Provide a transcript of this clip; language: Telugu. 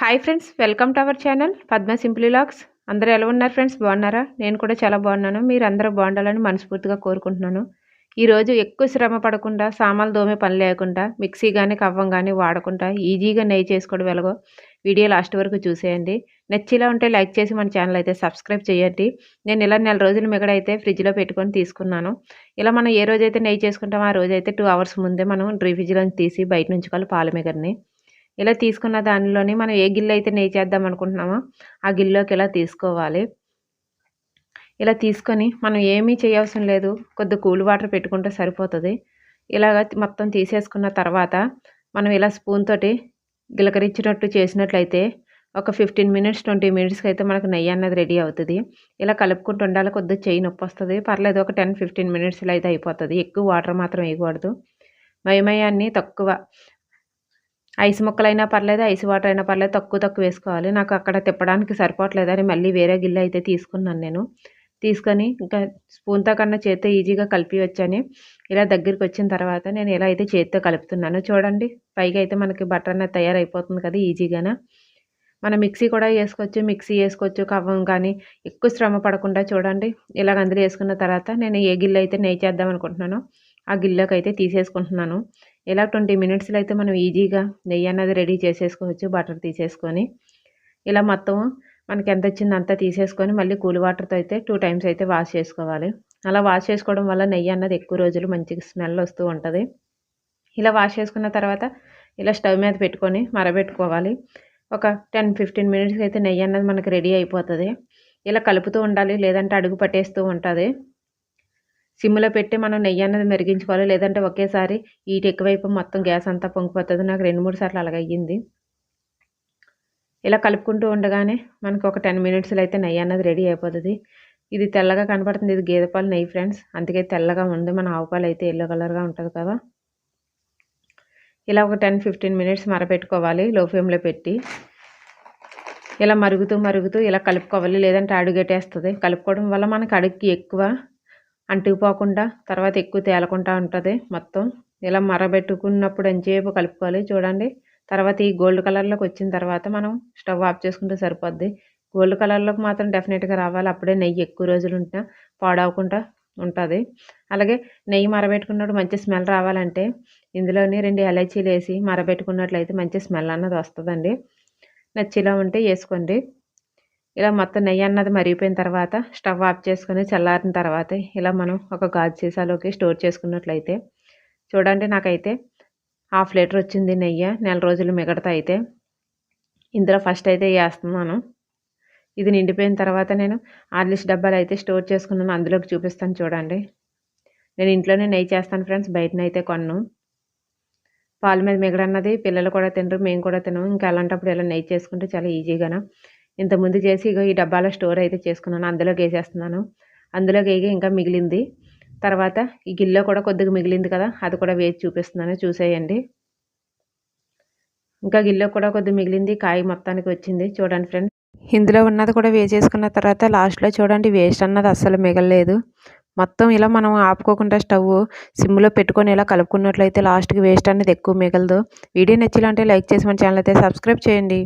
Hi friends welcome to our channel Padma simply lux అందరూ ఎలా ఉన్నారు ఫ్రెండ్స్ బాగున్నారా? నేను కూడా చాలా బాగున్నాను. మీరు అందరూ బాగుండాలని మనస్ఫూర్తిగా కోరుకుంటున్నాను. ఈరోజు ఎక్కువ శ్రమ పడకుండా సామాన్లు దోమే పని లేకుండా మిక్సీ కానీ కవ్వం కానీ వాడకుండా ఈజీగా నెయ్యి చేసుకోవడం వెలగో వీడియో లాస్ట్ వరకు చూసేయండి. నచ్చిలా ఉంటే లైక్ చేసి మన ఛానల్ అయితే సబ్స్క్రైబ్ చేయండి. నేను ఇలా నెల రోజులు మిగడైతే ఫ్రిడ్జ్లో పెట్టుకొని తీసుకున్నాను. ఇలా మనం ఏ రోజైతే నెయ్యి చేసుకుంటామో ఆ రోజైతే టూ అవర్స్ ముందే మనం డ్రీ ఫ్రిడ్జ్లో తీసి బయట నుంచి పాల మిగడిని ఇలా తీసుకున్న దానిలోని మనం ఏ గిన్నె అయితే నెయ్యి చేద్దాం అనుకుంటున్నామో ఆ గిన్నెలోకి ఇలా తీసుకోవాలి. ఇలా తీసుకొని మనం ఏమీ చేయవసరం లేదు. కొద్ది కూల్ వాటర్ పెట్టుకుంటే సరిపోతుంది. ఇలాగ మొత్తం తీసేసుకున్న తర్వాత మనం ఇలా స్పూన్ తోటి గిలకరించినట్టు చేసినట్లయితే ఒక ఫిఫ్టీన్ మినిట్స్ ట్వంటీ మినిట్స్కి అయితే మనకు నెయ్యి అన్నది రెడీ అవుతుంది. ఇలా కలుపుకుంటూ ఉండాలి. కొద్దిగా చెయ్యి నొప్పి వస్తుంది. పర్లేదు ఒక టెన్ ఫిఫ్టీన్ మినిట్స్లో అయితే అయిపోతుంది. ఎక్కువ వాటర్ మాత్రం వేయకూడదు. మయమయాన్ని తక్కువ ఐస్ ముక్కలైనా పర్లేదు ఐస్ వాటర్ అయినా పర్లేదు తక్కువ తక్కువ వేసుకోవాలి. నాకు అక్కడ తిప్పడానికి సరిపోవట్లేదని మళ్ళీ వేరే గిన్నె అయితే తీసుకున్నాను నేను. తీసుకొని ఇంకా స్పూన్తో కన్నా చేత్తో ఈజీగా కలిపి వచ్చాను. ఇలా దగ్గరికి వచ్చిన తర్వాత నేను ఎలా అయితే చేత్తో కలుపుతున్నాను. చూడండి పైగా అయితే మనకి బటర్ అనేది తయారైపోతుంది కదా ఈజీగానే. మనం మిక్సీ కూడా వేసుకోవచ్చు మిక్సీ వేసుకోవచ్చు కవ్వం కానీ ఎక్కువ శ్రమ పడకుండా చూడండి. ఇలాగ అందులో వేసుకున్న తర్వాత నేను ఏ గిన్నె అయితే నెయ్యి చేద్దాం అనుకుంటున్నానో ఆ గిల్లోకి అయితే తీసేసుకుంటున్నాను. ఇలా ట్వంటీ మినిట్స్లో అయితే మనం ఈజీగా నెయ్యి అన్నది రెడీ చేసేసుకోవచ్చు బటర్ తీసేసుకొని. ఇలా మొత్తం మనకి ఎంత వచ్చిందో అంతా తీసేసుకొని మళ్ళీ కూల్ వాటర్తో అయితే టూ టైమ్స్ అయితే వాష్ చేసుకోవాలి. అలా వాష్ చేసుకోవడం వల్ల నెయ్యి అన్నది ఎక్కువ రోజులు మంచిగా స్మెల్ వస్తూ ఉంటుంది. ఇలా వాష్ చేసుకున్న తర్వాత ఇలా స్టవ్ మీద పెట్టుకొని మరబెట్టుకోవాలి. ఒక టెన్ ఫిఫ్టీన్ మినిట్స్కి అయితే నెయ్యి అన్నది మనకి రెడీ అయిపోతుంది. ఇలా కలుపుతూ ఉండాలి లేదంటే అడుగు పట్టేస్తూ ఉంటుంది. సిమ్లో పెట్టి మనం నెయ్యి అన్నది మెరిగించుకోవాలి. లేదంటే ఒకేసారి ఈట ఎక్కువైపు మొత్తం గ్యాస్ అంతా పొంగిపోతుంది. నాకు రెండు మూడు సార్లు అలాగ అయ్యింది. ఇలా కలుపుకుంటూ ఉండగానే మనకు ఒక టెన్ మినిట్స్లో అయితే నెయ్యి అన్నది రెడీ అయిపోతుంది. ఇది తెల్లగా కనపడుతుంది. ఇది గేదె పాలు నెయ్యి ఫ్రెండ్స్. అందుకే తెల్లగా ఉంది. మన ఆవు పాలు అయితే ఎల్లో కలర్గా ఉంటుంది కదా. ఇలా ఒక టెన్ ఫిఫ్టీన్ మినిట్స్ మరపెట్టుకోవాలి. లో ఫ్లేమ్లో పెట్టి ఇలా మరుగుతూ మరుగుతూ ఇలా కలుపుకోవాలి. లేదంటే అడుగెట్టేస్తుంది. కలుపుకోవడం వల్ల మనకు అడుగుకి ఎక్కువ అంటుకుపోకుండా తర్వాత ఎక్కువ తేలకుండా ఉంటుంది మొత్తం. ఇలా మరబెట్టుకున్నప్పుడు ఎంతసేపు కలుపుకోవాలి చూడండి. తర్వాత ఈ గోల్డ్ కలర్లోకి వచ్చిన తర్వాత మనం స్టవ్ ఆఫ్ చేసుకుంటే సరిపోద్ది. గోల్డ్ కలర్లోకి మాత్రం డెఫినెట్గా రావాలి. అప్పుడే నెయ్యి ఎక్కువ రోజులు ఉంటే పాడవకుండా ఉంటుంది. అలాగే నెయ్యి మరబెట్టుకున్నప్పుడు మంచి స్మెల్ రావాలంటే ఇందులోని రెండు ఎలైచీలు వేసి మరబెట్టుకున్నట్లయితే మంచి స్మెల్ అన్నది వస్తుందండి. నచ్చిలా ఉంటే వేసుకోండి. ఇలా మొత్తం నెయ్యి అన్నది మరిగిపోయిన తర్వాత స్టవ్ ఆఫ్ చేసుకుని చల్లారిన తర్వాత ఇలా మనం ఒక గాజు సీసాలోకి స్టోర్ చేసుకున్నట్లయితే చూడండి నాకైతే హాఫ్ లీటర్ వచ్చింది నెయ్యి. నెల రోజులు మిగతా అయితే ఇందులో ఫస్ట్ అయితే వేస్తున్నాను. ఇది నిండిపోయిన తర్వాత నేను ఆర్లిస్ డబ్బాలు అయితే స్టోర్ చేసుకున్నాను. అందులోకి చూపిస్తాను చూడండి. నేను ఇంట్లోనే నెయ్యి చేస్తాను ఫ్రెండ్స్. బయటనైతే కొన్ను. పాల మీద మిగడన్నది పిల్లలు కూడా తినరు మేము కూడా తినము. ఇంకా అలాంటప్పుడు ఇలా నెయ్యి చేసుకుంటే చాలా ఈజీగానే. ఇంతకుముందు చేసి ఇక ఈ డబ్బాలో స్టోర్ అయితే చేసుకున్నాను అందులోకి వేసేస్తున్నాను అందులోకి వేగి ఇంకా మిగిలింది. తర్వాత ఈ గిల్లో కూడా కొద్దిగా మిగిలింది కదా అది కూడా వేసి చూపిస్తున్నాను చూసేయండి. ఇంకా గిల్లో కూడా కొద్దిగా మిగిలింది కాయ మొత్తానికి వచ్చింది చూడండి ఫ్రెండ్స్. ఇందులో ఉన్నది కూడా వేసేసుకున్న తర్వాత లాస్ట్లో చూడండి వేస్ట్ అన్నది అస్సలు మిగలలేదు. మొత్తం ఇలా మనం ఆపుకోకుండా స్టవ్ సిమ్లో పెట్టుకొని ఇలా కలుపుకున్నట్లయితే లాస్ట్కి వేస్ట్ అనేది ఎక్కువ మిగలదు. వీడియో నచ్చిలంటే లైక్ చేసి మన ఛానల్ అయితే సబ్స్క్రైబ్ చేయండి.